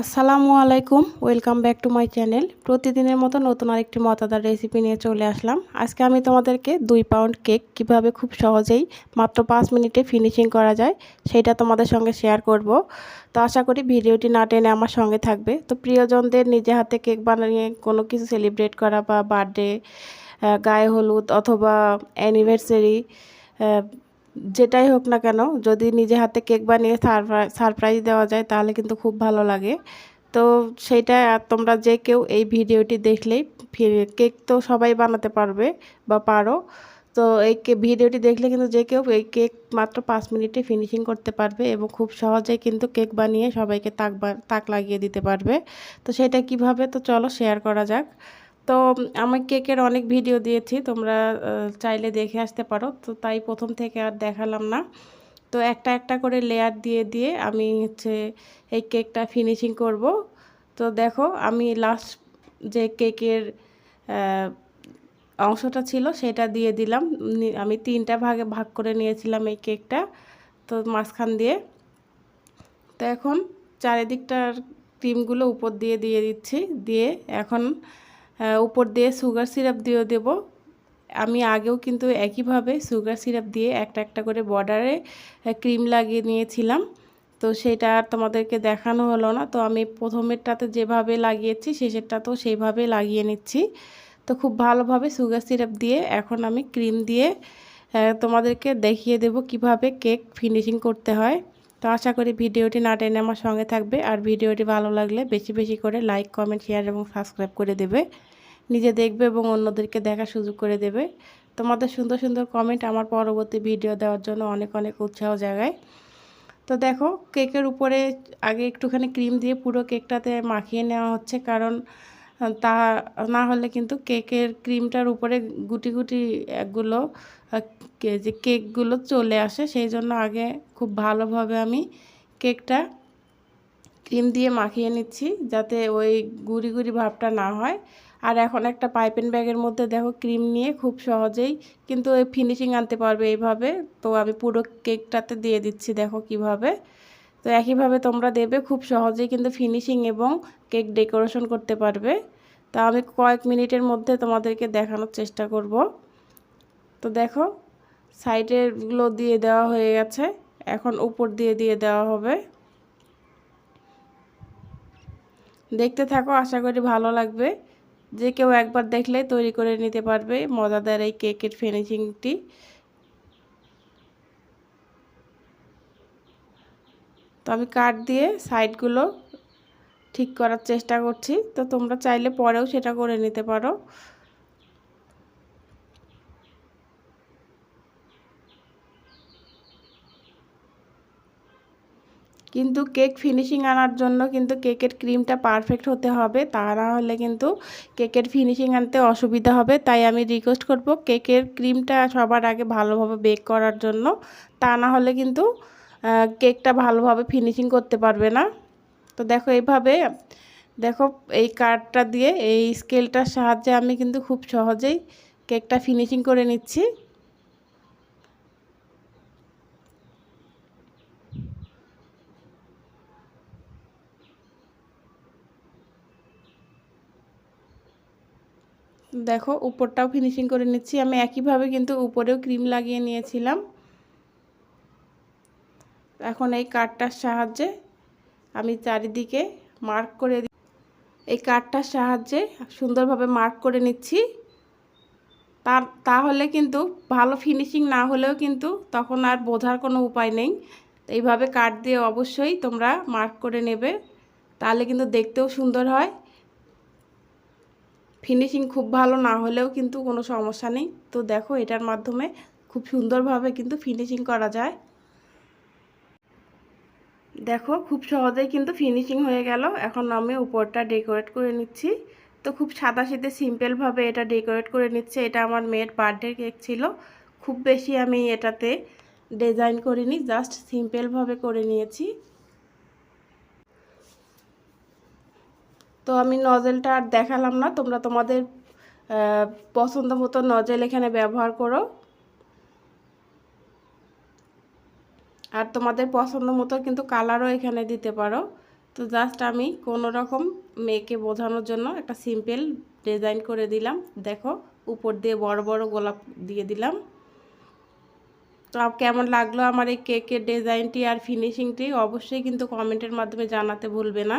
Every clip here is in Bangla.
আসসালামু আলাইকুম, welcome back to my channel. প্রতিদিনের মতো নতুন আরেকটি মতাদার রেসিপি নিয়ে চলে আসলাম। আজকে আমি তোমাদেরকে দুই পাউন্ড কেক কীভাবে খুব সহজেই মাত্র পাঁচ মিনিটে ফিনিশিং করা যায়, সেটা তোমাদের সঙ্গে শেয়ার করব। তো আশা করি ভিডিওটি না টেনে আমার সঙ্গে থাকবে। তো প্রিয়জনদের নিজে হাতে কেক বানিয়ে কোনো কিছু সেলিব্রেট করা বা বার্থডে গায়ে হলুদ অথবা অ্যানিভার্সারি যেটাই হোক না কেন, যদি নিজে হাতে কেক বানিয়ে সারপ্রাইজ দেওয়া যায়, তাহলে কিন্তু খুব ভালো লাগে। তো সেইটা তোমরা যে কেউ এই ভিডিওটি দেখলেই কেক তো সবাই বানাতে পারবে বা পারো। তো এই ভিডিওটি দেখলে কিন্তু যে কেউ এই কেক মাত্র পাঁচ মিনিটে ফিনিশিং করতে পারবে এবং খুব সহজেই কিন্তু কেক বানিয়ে সবাইকে তাক তাক লাগিয়ে দিতে পারবে। তো সেটা কীভাবে, তো চলো শেয়ার করা যাক। তো আমি কেকের অনেক ভিডিও দিয়েছি, তোমরা চাইলে দেখে আসতে পারো। তো তাই প্রথম থেকে আর দেখালাম না। তো একটা একটা করে লেয়ার দিয়ে দিয়ে আমি হচ্ছে এই কেকটা ফিনিশিং করব। তো দেখো, আমি লাস্ট যে কেকের অংশটা ছিল সেটা দিয়ে দিলাম। আমি তিনটা ভাগে ভাগ করে নিয়েছিলাম এই কেকটা, তো মাঝখান দিয়ে। তো এখন চারিদিকটার ক্রিমগুলো উপর দিয়ে দিয়ে দিচ্ছি। দিয়ে এখন উপর দিয়ে সুগার সিরাপ দিয়েও দেব। আমি আগেও কিন্তু একইভাবে সুগার সিরাপ দিয়ে একটা একটা করে বর্ডারে ক্রিম লাগিয়ে নিয়েছিলাম। তো সেটা আর তোমাদেরকে দেখানো হলো না। তো আমি প্রথমেরটাতে যেভাবে লাগিয়েছি, শেষেরটাতেও সেইভাবে লাগিয়ে নিচ্ছি। তো খুব ভালোভাবে সুগার সিরাপ দিয়ে এখন আমি ক্রিম দিয়ে তোমাদেরকে দেখিয়ে দেব কীভাবে কেক ফিনিশিং করতে হয়। তো আশা করি ভিডিওটি না টেনে আমার সঙ্গে থাকবে। আর ভিডিওটি ভালো লাগলে বেশি বেশি করে লাইক কমেন্ট শেয়ার এবং সাবস্ক্রাইব করে দেবে। নিজে দেখবে এবং অন্যদেরকে দেখার সুযোগ করে দেবে। তোমাদের সুন্দর সুন্দর কমেন্ট আমার পরবর্তী ভিডিও দেওয়ার জন্য অনেক অনেক উৎসাহ জাগায়। তো দেখো কেকের উপরে আগে একটুখানি ক্রিম দিয়ে পুরো কেকটাতে মাখিয়ে নেওয়া হচ্ছে। কারণ তা না হলে কিন্তু কেকের ক্রিমটার উপরে গুটি গুটি একগুলো যে কেকগুলো চলে আসে, সেই জন্য আগে খুব ভালোভাবে আমি কেকটা ক্রিম দিয়ে মাখিয়ে নিচ্ছি যাতে ওই গুড়ি গুড়ি ভাবটা না হয়। আর এখন একটা পাইপেন ব্যাগের মধ্যে দেখো ক্রিম নিয়ে খুব সহজেই কিন্তু ওই ফিনিশিং আনতে পারবে এইভাবে। তো আমি পুরো কেকটাতে দিয়ে দিচ্ছি দেখো কীভাবে। তো একইভাবে তোমরা দেবে খুব সহজেই কিন্তু ফিনিশিং এবং কেক ডেকোরেশন করতে পারবে। তা আমি কয়েক মিনিটের মধ্যে তোমাদেরকে দেখানোর চেষ্টা করব। তো দেখো, সাইডেরগুলো দিয়ে দেওয়া হয়ে গেছে। এখন উপর দিয়ে দিয়ে দেওয়া হবে। দেখতে থাকো, আশা করি ভালো লাগবে। যে কেউ একবার দেখলে তৈরি করে নিতে পারবে মজাদার এই কেকের ফিনিশিংটি তো আমি কাট দিয়ে সাইডগুলো ঠিক করার চেষ্টা করছি। তো তোমরা চাইলে পরেও সেটা করে নিতে পারো। কিন্তু কেক ফিনিশিং আনার জন্য কিন্তু কেকের ক্রিমটা পারফেক্ট হতে হবে। তা না হলে কিন্তু কেকের ফিনিশিং আনতে অসুবিধা হবে। তাই আমি রিকোয়েস্ট করব কেকের ক্রিমটা সবার আগে ভালোভাবে বেক করার জন্য। তা না হলে কিন্তু কেকটা ভালোভাবে ফিনিশিং করতে পারবে না। তো দেখো এইভাবে, দেখো এই কার্ডটা দিয়ে, এই স্কেলটার সাহায্যে আমি কিন্তু খুব সহজেই কেকটা ফিনিশিং করে নিচ্ছি। দেখো উপরটাও ফিনিশিং করে নিচ্ছি। আমি একইভাবে কিন্তু উপরেও ক্রিম লাগিয়ে নিয়েছিলাম। এখন এই কাঠটার সাহায্যে আমি চারিদিকে মার্ক করে এই কাঠটার সাহায্যে সুন্দরভাবে মার্ক করে নিচ্ছি। তার, তাহলে কিন্তু ভালো ফিনিশিং না হলেও কিন্তু তখন আর বোঝার কোনো উপায় নেই। এইভাবে কাঠ দিয়ে অবশ্যই তোমরা মার্ক করে নেবে, তাহলে কিন্তু দেখতেও সুন্দর হয়। ফিনিশিং খুব ভালো না হলেও কিন্তু কোনো সমস্যা নেই। তো দেখো এটার মাধ্যমে খুব সুন্দরভাবে কিন্তু ফিনিশিং করা যায়। দেখো, খুব সহজেই কিন্তু ফিনিশিং হয়ে গেল। এখন আমি উপরটা ডেকোরেট করে নিচ্ছি। তো খুব সাদা সিধে সিম্পলভাবে এটা ডেকোরেট করে নিচ্ছে। এটা আমার মেয়ের বার্থডে কেক ছিল। খুব বেশি আমি এটাতে ডিজাইন করিনি জাস্ট সিম্পলভাবে করে নিয়েছি। তো আমি নজেলটা আর দেখালাম না। তোমরা তোমাদের পছন্দ মতো নজেল এখানে ব্যবহার করো। আর তোমাদের পছন্দ মতো কিন্তু কালারও এখানে দিতে পারো। তো জাস্ট আমি কোনো রকম মেয়েকে বোঝানোর জন্য একটা সিম্পল ডিজাইন করে দিলাম। দেখো, উপর দিয়ে বড় বড় গোলাপ দিয়ে দিলাম। তো কেমন লাগল আমার এই কেকের ডিজাইনটি আর ফিনিশিংটি অবশ্যই কিন্তু কমেন্টের মাধ্যমে জানাতে ভুলবে না।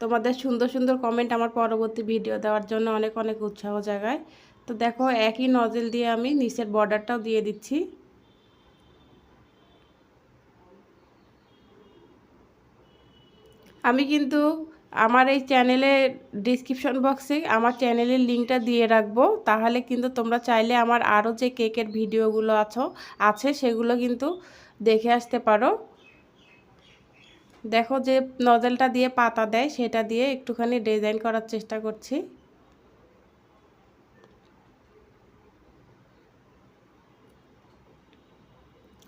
তোমাদের সুন্দর সুন্দর কমেন্ট আমার পরবর্তী ভিডিও দেওয়ার জন্য অনেক অনেক উৎসাহ জাগায়। তো দেখো, একই নজেল দিয়ে আমি নিচের বর্ডারটাও দিয়ে দিচ্ছি। আমি কিন্তু আমার এই চ্যানেলে ডিসক্রিপশন বক্সে আমার চ্যানেলের লিঙ্কটা দিয়ে রাখব। তাহলে কিন্তু তোমরা চাইলে আমার আরও যে কেকের ভিডিওগুলো আছো, আছে সেগুলো কিন্তু দেখে আসতে পারো। দেখো যে নজেলটা দিয়ে পাতা দেয়, সেটা দিয়ে একটুখানি ডিজাইন করার চেষ্টা করছি।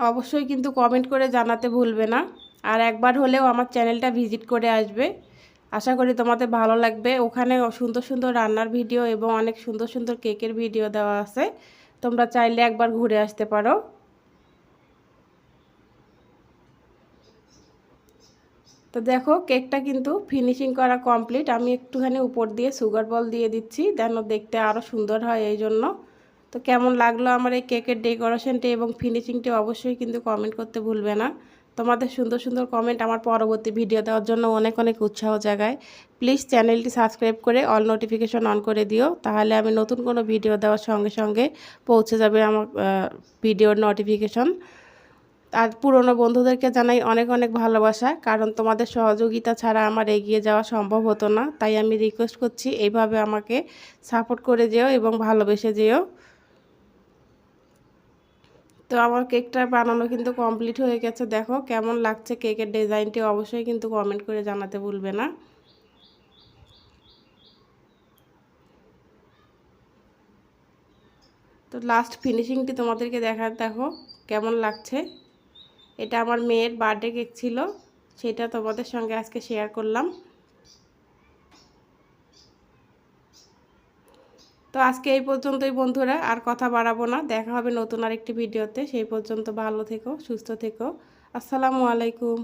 অবশ্যই কিন্তু কমেন্ট করে জানাতে ভুলবে না। আর একবার হলেও আমার চ্যানেলটা ভিজিট করে আসবে। আশা করি তোমাদের ভালো লাগবে। ওখানে সুন্দর সুন্দর রান্নার ভিডিও এবং অনেক সুন্দর সুন্দর কেকের ভিডিও দেওয়া আছে। তোমরা চাইলে একবার ঘুরে আসতে পারো। তো দেখো, কেকটা কিন্তু ফিনিশিং করা কমপ্লিট আমি একটুখানি উপর দিয়ে সুগার বল দিয়ে দিচ্ছি, যেন দেখতে আরও সুন্দর হয় এই জন্য। তো কেমন লাগল আমার এই কেকের ডেকোরেশনটি এবং ফিনিশিংটি অবশ্যই কিন্তু কমেন্ট করতে ভুলবে না। তোমাদের সুন্দর সুন্দর কমেন্ট আমার পরবর্তী ভিডিও দেওয়ার জন্য অনেক অনেক উৎসাহ জাগায়। প্লিজ চ্যানেলটি সাবস্ক্রাইব করে অল নোটিফিকেশন অন করে দিও। তাহলে আমি নতুন কোনো ভিডিও দেওয়ার সঙ্গে সঙ্গে পৌঁছে যাবে আমার ভিডিওর নোটিফিকেশন আর পুরনো বন্ধুদেরকে জানাই অনেক অনেক ভালোবাসা, কারণ তোমাদের সহযোগিতা ছাড়া আমার এগিয়ে যাওয়া সম্ভব হতো না। তাই আমি রিকোয়েস্ট করছি এইভাবে আমাকে সাপোর্ট করে যেও এবং ভালোবেসে যেও। তো আমার কেকটা বানানো কিন্তু কমপ্লিট হয়ে গেছে। দেখো কেমন লাগছে কেকের ডিজাইনটি অবশ্যই কিন্তু কমেন্ট করে জানাতে ভুলবে না। তো লাস্ট ফিনিশিংটি তোমাদেরকে দেখা, দেখো কেমন লাগছে। এটা আমার মেয়ের বার্থডে কেক ছিল, সেটা তোমাদের সঙ্গে আজকে শেয়ার করলাম। তো আজকে এই পর্যন্তই বন্ধুরা, আর কথা বাড়াবো না। দেখা হবে নতুন আরেকটি ভিডিওতে। সেই পর্যন্ত ভালো থেকো, সুস্থ থেকো। আসসালামু আলাইকুম।